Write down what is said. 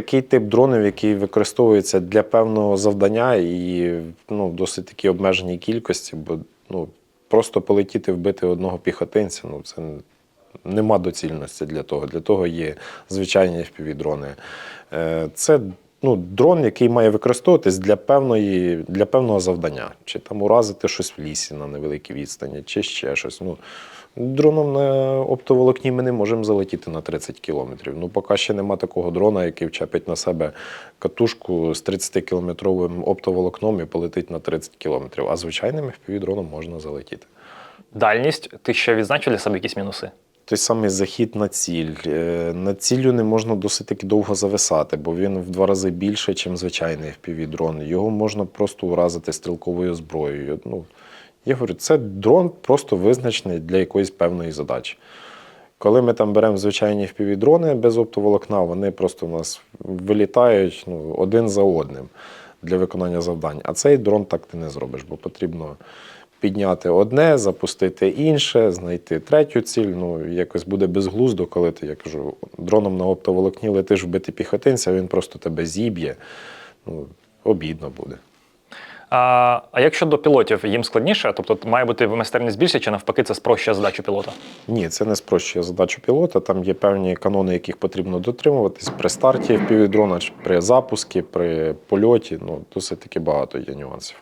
такий тип дронів, який використовується для певного завдання і ну, досить такі обмеженій кількості, бо ну, просто полетіти вбити одного піхотинця, ну це нема доцільності для того. Для того є звичайні FPV-дрони. Е, Це ну, дрон, який має використовуватись для певної, для певного завдання, чи там уразити щось в лісі на невеликій відстані, чи ще щось. Ну, дроном на оптоволокні ми не можемо залетіти на 30 кілометрів. Ну, поки ще нема такого дрона, який вчепить на себе катушку з 30-кілометровим оптоволокном і полетить на 30 кілометрів. А звичайним FPV-дроном можна залетіти. Дальність. Ти ще відзначив для себе якісь мінуси? Той самий захід на ціль. Е, На ціллю не можна досить таки довго зависати, бо він в два рази більше, ніж звичайний FPV-дрон. Його можна просто уразити стрілковою зброєю. Ну, я говорю, це дрон просто визначений для якоїсь певної задачі. Коли ми там беремо звичайні FPV-дрони без оптоволокна, вони просто у нас вилітають ну, один за одним для виконання завдань. А цей дрон так ти не зробиш, бо потрібно підняти одне, запустити інше, знайти третю ціль. Ну, якось буде безглуздо, коли ти, я кажу, дроном на оптоволокні летиш вбити піхотинця, він просто тебе зіб'є. Ну, обідно буде. А, а як щодо пілотів, їм складніше? Тобто має бути майстерність більше, чи навпаки, це спрощує задачу пілота? Ні, це не спрощує задачу пілота. Там є певні канони, яких потрібно дотримуватись при старті FPV-дрона, при запуску, при польоті. Ну, досить таки багато є нюансів.